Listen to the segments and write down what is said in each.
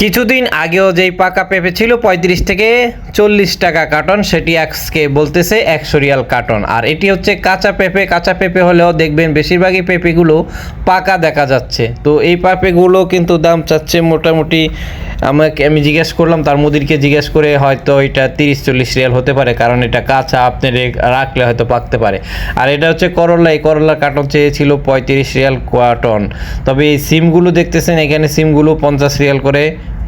কিছুদিন আগেও যেই পাকা পেঁপে ছিল, পঁয়ত্রিশ থেকে চল্লিশ টাকা কার্টন, সেটি আজকে বলতেছে একশো রিয়াল কার্টন। আর এটি হচ্ছে কাঁচা পেঁপে কাঁচা পেঁপে হলেও দেখবেন বেশিরভাগই পেঁপেগুলো পাকা দেখা যাচ্ছে। তো এই পেঁপেগুলো কিন্তু দাম চাচ্ছে মোটামুটি, আমাকে, আমি জিজ্ঞেস করলাম, তার মুদিরকে জিজ্ঞেস করে হয়তো এটা তিরিশ চল্লিশ রিয়াল হতে পারে, কারণ এটা কাঁচা, আপনি রাখলে হয়তো পাকতে পারে। আর এটা হচ্ছে করলা, এই করলা কার্টন চেয়েছিল পঁয়ত্রিশ রিয়াল কার্টন। তবে এই সিমগুলো দেখতেছেন, এখানে সিমগুলো পঞ্চাশ রিয়াল করে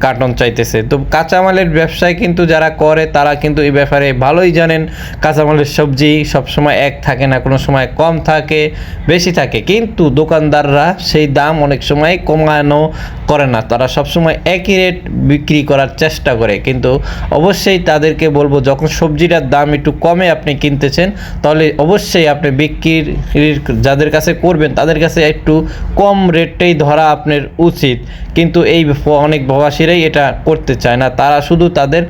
কার্টন চাইতেছে। তো কাঁচামালের ব্যবসায় কিন্তু যারা করে, তারা কিন্তু এই ব্যাপারে ভালোই জানেন। কাঁচামালের সবজি সবসময় এক থাকে না, কোনো সময় কম থাকে, বেশি থাকে। কিন্তু দোকানদাররা সেই দাম অনেক সময় কমানো করে না। তারা সবসময় একই রেট বিক্রি করার চেষ্টা করে। কিন্তু অবশ্যই তাদেরকে বলব, যখন সবজিটার দাম একটু কমে আপনি কিনতেছেন, তাহলে অবশ্যই আপনি বিক্রির যাদের কাছে করবেন, তাদের কাছে একটু কম রেটটাই ধরা আপনার উচিত। কিন্তু এই অনেক প্রবাসীরাই এটা করতে চায় না। তারা শুধু তাদের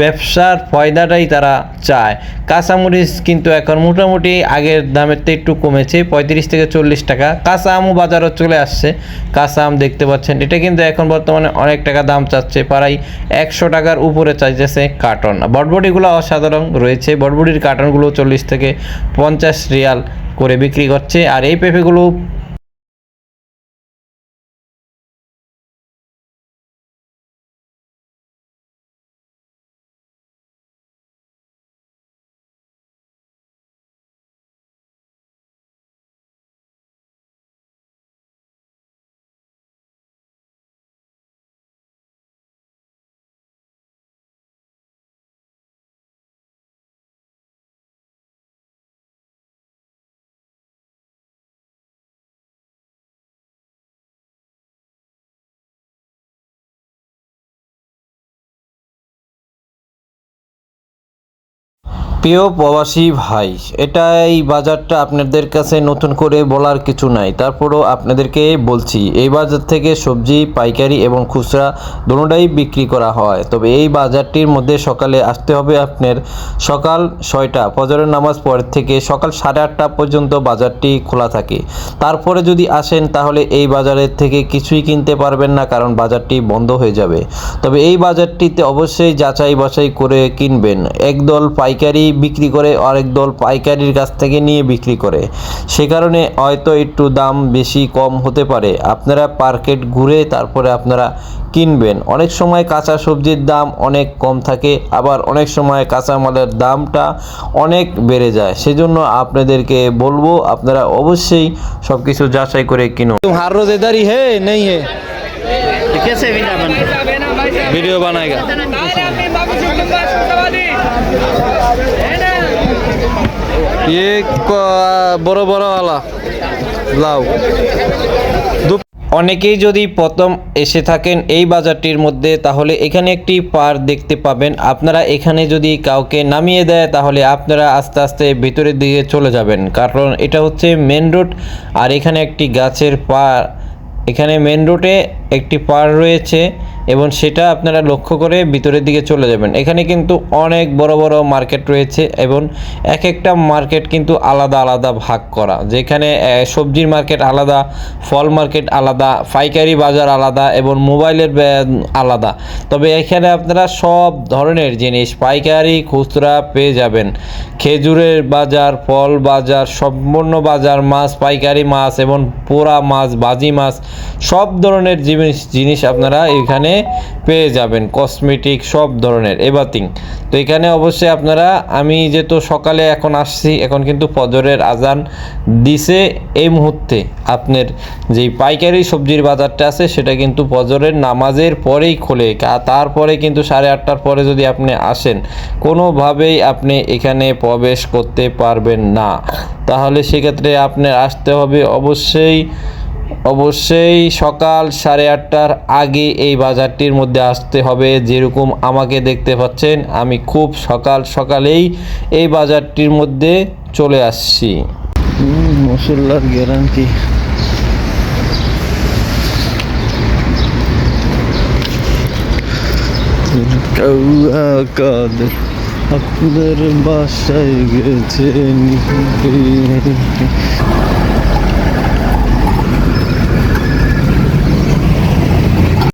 ব্যবসার ফয়দাটাই তারা চায়। কাঁচামরিচ কিন্তু এখন মোটামুটি আগের দামের থেকে একটু কমেছে, পঁয়ত্রিশ থেকে চল্লিশ টাকা। কাঁচা আমও বাজারও চলে আসছে। কাঁচা আম দেখতে পাচ্ছেন। এটা কিন্তু এখন বর্তমানে অনেক টাকা দাম চাচ্ছে, প্রায় একশো টাকার উপরে চাইতেছে কার্টন। বটবটিগুলো অসাধারণ রয়েছে। বটবটির কার্টনগুলো চল্লিশ থেকে পঞ্চাশ রিয়াল করে বিক্রি করছে। আর এই পেঁপেগুলো প্রিয় প্রবাসী ভাই এটা এই বাজারটা আপনাদের কাছে নতুন করে বলার কিছু নাই। তারপরও আপনাদেরকে বলছি, এই বাজার থেকে সবজি, পাইকারি এবং খুচরা দুটোটাই বিক্রি করা হয়। তবে এই বাজারটির মধ্যে সকালে আসতে হবে আপনার সকাল ছয়টা, ফজরের নামাজ পর থেকে সকাল সাড়ে আটটা পর্যন্ত বাজারটি খোলা থাকে। তারপরে যদি আসেন, তাহলে এই বাজারের থেকে কিছুই কিনতে পারবেন না, কারণ বাজারটি বন্ধ হয়ে যাবে। তবে এই বাজারটিতে অবশ্যই যাচাই বাছাই করে কিনবেন। একদল পাইকারি বিক্রি করে আরেক দল পাইকারির কাছ থেকে নিয়ে বিক্রি করে সে কারণে হয়তো একটু দাম বেশি কম হতে পারে আপনারা মার্কেট ঘুরে তারপরে আপনারা কিনবেন অনেক সময় কাঁচা সবজির দাম অনেক কম থাকে আবার অনেক সময় কাঁচা মালের দামটা অনেক বেড়ে যায় সেজন্য আপনাদেরকে বলবো আপনারা অবশ্যই সব কিছু যাচাই করে কিনুন तुम हर रोज इधर ही है नहीं है वीडियो बनाएगा ये বড় বড় আলা লাউ অনেকেই যদি প্রথম এসে থাকেন এই বাজারটির মধ্যে, তাহলে এখানে একটি পার দেখতে পাবেন। আপনারা এখানে যদি কাউকে নামিয়ে দেয়, তাহলে আপনারা আস্তে আস্তে ভিতরের দিকে চলে যাবেন। কারণ এটা হচ্ছে মেন রোড, আর এখানে একটি গাছের পার, এখানে মেন রোডে একটি পার রয়েছে। এবং সেটা আপনারা লক্ষ্য করে ভিতরের দিকে চলে যাবেন। এখানে কিন্তু অনেক বড় বড় মার্কেট রয়েছে এবং এক একটা মার্কেট কিন্তু আলাদা আলাদা ভাগ করা। যেখানে সবজির মার্কেট আলাদা, ফল মার্কেট আলাদা, পাইকারি বাজার আলাদা এবং মোবাইলের আলাদা। তবে এখানে আপনারা সব ধরনের জিনিস, পাইকারি, খুচরা পেয়ে যাবেন। খেজুরের বাজার, ফল বাজার, সম্পূর্ণ বাজার মাছ, পাইকারি মাছ এবং পোড়া মাছ, বাজি মাছ, সব ধরনের জিনিস জিনিস আপনারা এখানে পেয়ে যাবেন কসমেটিক সব ধরনের এভারথিং তো এখানে অবশ্যই আপনারা, আমি যেহেতু সকালে এখন আসছি, এখন কিন্তু ফজরের আজান দিছে এই মুহূর্তে। আপনার যেই পাইকারি সবজির বাজারটা আছে, সেটা কিন্তু ফজরের নামাজের পরেই খোলে। তারপরে কিন্তু সাড়ে আটটার পরে যদি আপনি আসেন, কোনোভাবেই আপনি এখানে প্রবেশ করতে পারবেন না। তাহলে সেক্ষেত্রে আপনার আসতে হবে অবশ্যই অবশ্যই সকাল সাড়ে আটটার আগে এই বাজারটির মধ্যে আসতে হবে। যেরকম আমাকে দেখতে পাচ্ছেন, আমি খুব সকাল সকালেই এই বাজারটির মধ্যে চলে আসছি। মশলার গ্যারান্টি আপনার বাসায় গেছে